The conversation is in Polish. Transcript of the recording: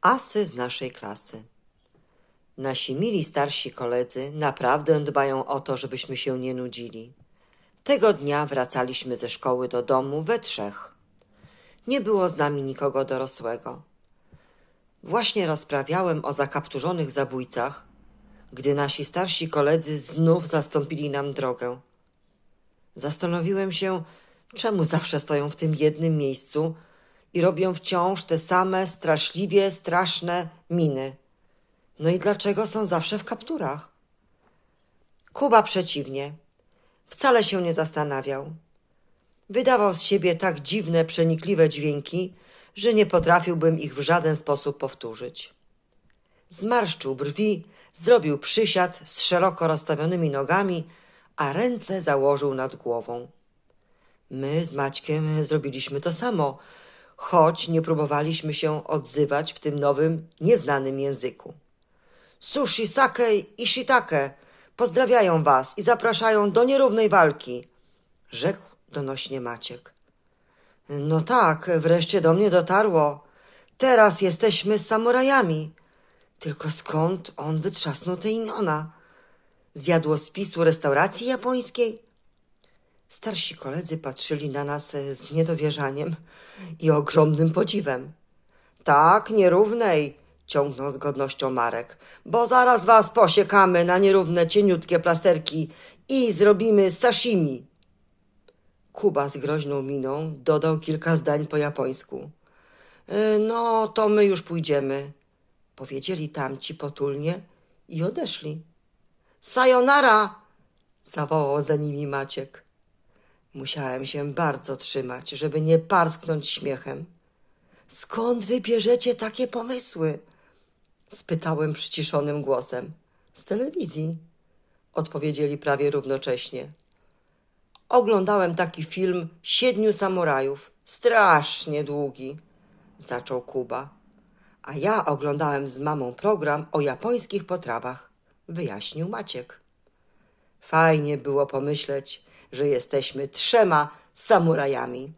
Asy z naszej klasy. Nasi mili starsi koledzy naprawdę dbają o to, żebyśmy się nie nudzili. Tego dnia wracaliśmy ze szkoły do domu we trzech. Nie było z nami nikogo dorosłego. Właśnie rozprawiałem o zakapturzonych zabójcach, gdy nasi starsi koledzy znów zastąpili nam drogę. Zastanowiłem się, czemu zawsze stoją w tym jednym miejscu i robią wciąż te same straszliwie straszne miny. No i dlaczego są zawsze w kapturach? Kuba przeciwnie. Wcale się nie zastanawiał. Wydawał z siebie tak dziwne, przenikliwe dźwięki, że nie potrafiłbym ich w żaden sposób powtórzyć. Zmarszczył brwi, zrobił przysiad z szeroko rozstawionymi nogami, a ręce założył nad głową. My z Maćkiem zrobiliśmy to samo, choć nie próbowaliśmy się odzywać w tym nowym, nieznanym języku. Sushi, sake i shiitake pozdrawiają was i zapraszają do nierównej walki, rzekł donośnie Maciek. No tak, wreszcie do mnie dotarło. Teraz jesteśmy samurajami. Tylko skąd on wytrzasnął te imiona? Z jadłospisu restauracji japońskiej? Starsi koledzy patrzyli na nas e, z niedowierzaniem i ogromnym podziwem. Tak, nierównej, ciągnął z godnością Marek, bo zaraz was posiekamy na nierówne, cieniutkie plasterki i zrobimy sashimi. Kuba z groźną miną dodał kilka zdań po japońsku. "E, No, to my już pójdziemy, powiedzieli tamci potulnie i odeszli. Sayonara! zawołał za nimi Maciek. Musiałem się bardzo trzymać, żeby nie parsknąć śmiechem. Skąd wy bierzecie takie pomysły? spytałem przyciszonym głosem. Z telewizji, odpowiedzieli prawie równocześnie. Oglądałem taki film Siedmiu Samurajów. Strasznie długi, zaczął Kuba. A ja oglądałem z mamą program o japońskich potrawach, wyjaśnił Maciek. Fajnie było pomyśleć, że jesteśmy trzema samurajami.